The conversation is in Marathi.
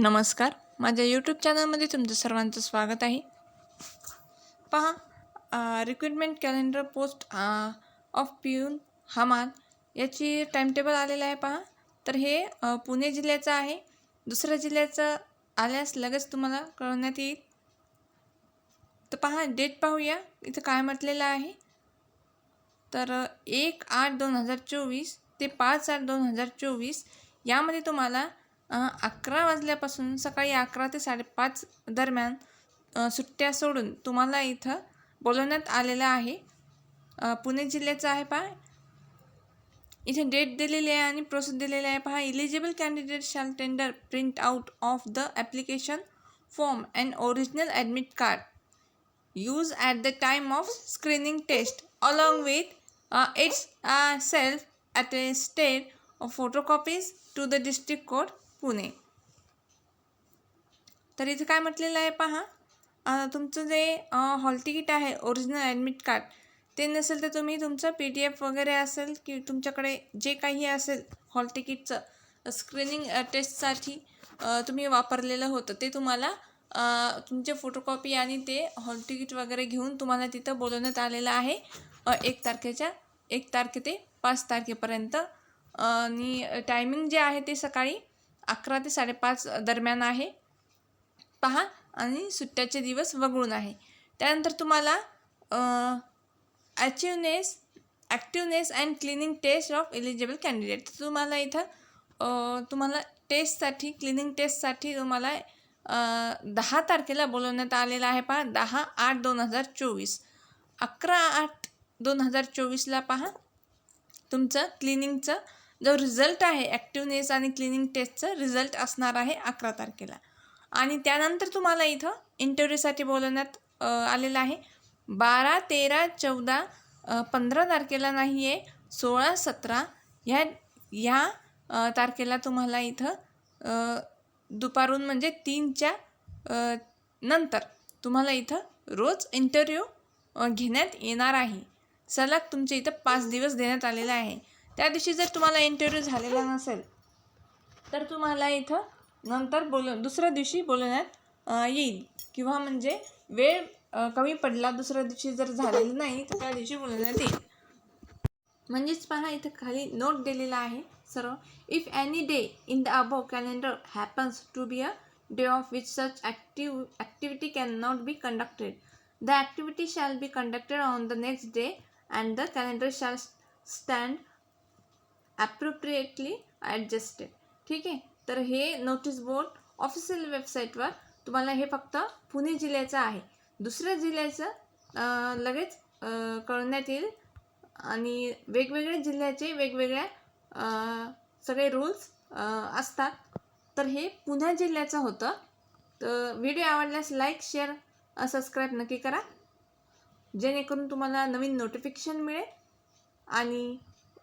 नमस्कार. माझ्या यूट्यूब चॅनलमध्ये तुमचं सर्वांचं स्वागत आहे. पहा recruitment calendar post of peon हमाल याची टाईमटेबल आलेलं आहे पहा. तर हे पुणे जिल्ह्याचं आहे. दुसऱ्या जिल्ह्याचं आल्यास लगेच तुम्हाला कळवण्यात येईल. तर पहा डेट पाहूया. इथं काय म्हटलेलं आहे? तर एक आठ दोन हजार चोवीस ते पाच आठ दोन हजार चोवीस यामध्ये तुम्हाला अकरा वाजल्यापासून सकाळी अकरा ते साडेपाच दरम्यान सुट्ट्या सोडून तुम्हाला इथं बोलवण्यात आलेलं आहे. पुणे जिल्ह्याचं आहे पहा. इथे डेट दिलेली आहे आणि प्रोसेस दिलेली आहे पहा. Eligible candidate shall tender print out of the application form and original admit card use at the time of screening test along with its self at self state photocopies to the district code Pune. तर इथे काय म्हटलेलं आहे पहा. तुमचं जे हॉल तिकीट आहे ओरिजिनल ॲडमिट कार्ड ते नसेल तर तुम्ही तुमचं पी डी एफ वगैरे असेल की तुमच्याकडे जे काही असेल हॉल तिकीटचं स्क्रीनिंग टेस्टसाठी तुम्ही वापरलेलं होतं ते तुम्हाला तुमचे फोटोकॉपी आणि ते हॉल तिकीट वगैरे घेऊन तुम्हाला तिथं बोलवण्यात आलेलं आहे. एक तारखेच्या एक तारखे ते पाच तारखेपर्यंत. आणि टायमिंग जे आहे ते सकाळी अकरा ते साडेपाच दरम्यान आहे. पहा आणि सुट्ट्याचे दिवस वगळून आहे. त्यानंतर तुम्हाला अचिवनेस activeness and cleaning test of eligible candidate. तुम्हाला इथं तुम्हाला टेस्टसाठी क्लिनिंग टेस्टसाठी तुम्हाला दहा तारखेला बोलवण्यात आलेलं आहे पहा दहा आठ दोन हजार चोवीस. अकरा आठ दोन हजार चोवीसला पहा तुमचं क्लिनिंगचं जो रिझल्ट आहे ॲक्टिवनेस आणि क्लिनिंग टेस्टचं रिझल्ट असणार आहे अकरा तारखेला. आणि त्यानंतर तुम्हाला इथं इंटरव्ह्यूसाठी बोलवण्यात आलेलं आहे. बारा तेरा चौदा पंधरा तारखेला नाही आहे सोळा सतरा ह्या ह्या तारखेला तुम्हाला इथं दुपारून म्हणजे तीनच्या नंतर तुम्हाला इथं रोज इंटरव्ह्यू घेण्यात येणार आहे. सलग तुमच्या इथं पाच दिवस देण्यात आलेला आहे. त्या दिवशी जर तुम्हाला इंटरव्ह्यू झालेला नसेल तर तुम्हाला इथं नंतर बोल दुसऱ्या दिवशी बोलवण्यात येईल. किंवा म्हणजे वेळ कमी पडला दुसऱ्या दिवशी जर झालेला नाही तर त्या दिवशी बोलवण्यात येईल. म्हणजेच पहा इथं खाली नोट दिलेला आहे सर्व. If any day in the above calendar happens to be a day of which such active activity can not be conducted the activity shall be conducted on the next day and the calendar shall stand appropriately adjusted ठीक आहे? तर हे नोटीस बोर्ड ऑफिशियल वेबसाईटवर तुम्हाला हे फक्त पुणे जिल्ह्याचं आहे. दुसऱ्या जिल्ह्याचं लगेच कळण्यात येईल. आणि वेगवेगळ्या जिल्ह्याचे वेगवेगळ्या सगळे रूल्स असतात. तर हे पुणे जिल्ह्याचं होतं. तर व्हिडिओ आवडल्यास लाईक शेअर सबस्क्राईब नक्की करा. जेणेकरून तुम्हाला नवीन नोटिफिकेशन मिळेल. आणि